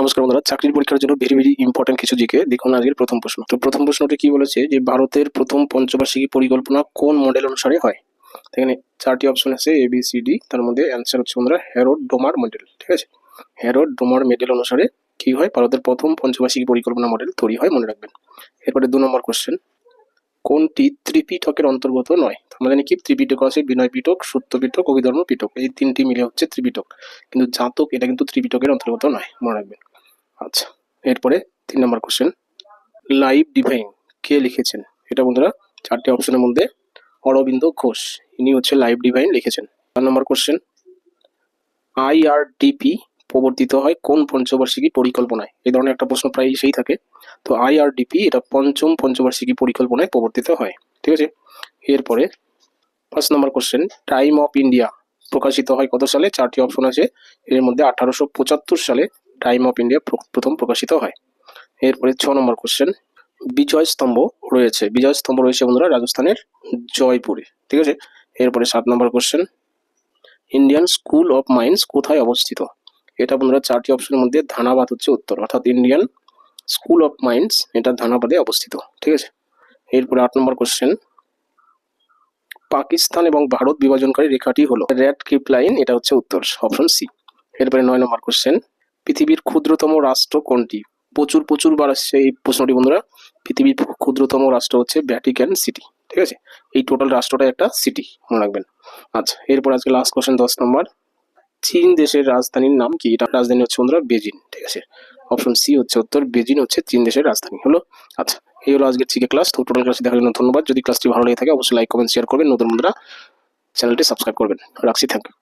নমস্কার বন্ধুরা, চাকরির পরীক্ষার জন্য ভেরি ভেরি ইম্পর্টেন্ট কিছু জিকে দেখুন আজকের প্রথম প্রশ্ন। তো প্রথম প্রশ্নটি কি বলেছে যে ভারতের প্রথম পঞ্চবার্ষিকী পরিকল্পনা কোন মডেল অনুসারে হয়? এখানে চারটি অপশন আছে এ বি সি ডি তার মধ্যে অ্যান্সার হচ্ছে বন্ধুরা হ্যারোড ডোমার মডেল ঠিক আছে? হ্যারোড ডোমার মডেল অনুসারে কি হয়? ভারতের প্রথম পঞ্চবার্ষিকী পরিকল্পনা মডেল তৈরি হয়, মনে রাখবেন। এরপরে দু নম্বর কোশ্চেন কোনটি ত্রিপিটকের অন্তর্গত নয়? আমরা জানি কি, ত্রিপিটক আছে, বিনয় পিটক, সত্য পিটক, অভিধর্ম পিটক, এই তিনটি মিলে হচ্ছে ত্রিপিটক। কিন্তু জাতক, এটা কিন্তু ত্রিপিটকের অন্তর্গত নয়, মনে রাখবেন। আচ্ছা এরপরে তিন নম্বর কোশ্চেন লাইভ ডিভাইন কে লিখেছেন? এটা বন্ধুরা, চারটি অপশনের মধ্যে অরবিন্দ ঘোষ, ইনি হচ্ছে লাইভ ডিভাইন লিখেছেন। চার নম্বর কোশ্চেন আইআরডিপি প্রবর্তিত হয় কোন পঞ্চবার্ষিকী পরিকল্পনায়? এই ধরনের একটা প্রশ্ন প্রায় সেই থাকে। তো আইআরডিপি এটা পঞ্চম পঞ্চবার্ষিকী পরিকল্পনায় প্রবর্তিত হয়, ঠিক আছে? এরপরে পাঁচ নম্বর কোশ্চেন টাইম অফ ইন্ডিয়া প্রকাশিত হয় কত সালে? চারটি অপশন আছে, এর মধ্যে আঠারোশো পঁচাত্তর সালে টাইম অফ ইন্ডিয়া প্রথম প্রকাশিত হয়। এরপরে ছ নম্বর কোশ্চেন বিজয় স্তম্ভ রয়েছে। বিজয় স্তম্ভ রয়েছে বন্ধুরা রাজস্থানের জয়পুরে, ঠিক আছে? এরপরে সাত নম্বর question Indian school of mines কোথায় অবস্থিত? এটা বন্ধুরা চারটি অপশনের মধ্যে ধানাবাদ হচ্ছে উত্তর। অর্থাৎ ইন্ডিয়ান স্কুল অফ মাইন্স এটা ধানাবাদে অবস্থিত, ঠিক আছে? এরপরে আট নম্বর কোশ্চেন পাকিস্তান এবং ভারত বিভাজনকারী রেখাটি হলো রেড ক্রিপ লাইন এটা হচ্ছে উত্তর অপশন সি এরপরে নয় নম্বর কোশ্চেন পৃথিবীর ক্ষুদ্রতম রাষ্ট্র কোনটি? প্রচুর প্রচুর বার আসছে এই প্রশ্নটি, বন্ধুরা। পৃথিবীর ক্ষুদ্রতম রাষ্ট্র হচ্ছে ভ্যাটিক্যান সিটি ঠিক আছে? এই টোটাল রাষ্ট্রটা একটা সিটি মনে রাখবেন। আচ্ছা এরপর আজকে লাস্ট কোশ্চেন দশ নম্বর চীন দেশের রাজধানীর নাম কি? এটা রাজধানী হচ্ছে, বন্ধুরা বেজিং ঠিক আছে? অপশন সি হচ্ছে উত্তর বেজিং হচ্ছে চীন দেশের রাজধানী, হলো? আচ্ছা এই হলো আজকের চিকে ক্লাস তো টোটাল ক্লাসটি দেখার জন্য ধন্যবাদ। যদি ক্লাসটি ভালো লেগে থাকে, অবশ্যই লাইক কমেন্ট শেয়ার করবেন। নতুন বন্ধুরা চ্যানেলটি সাবস্ক্রাইব করবেন। রাখছি থ্যাংক ইউ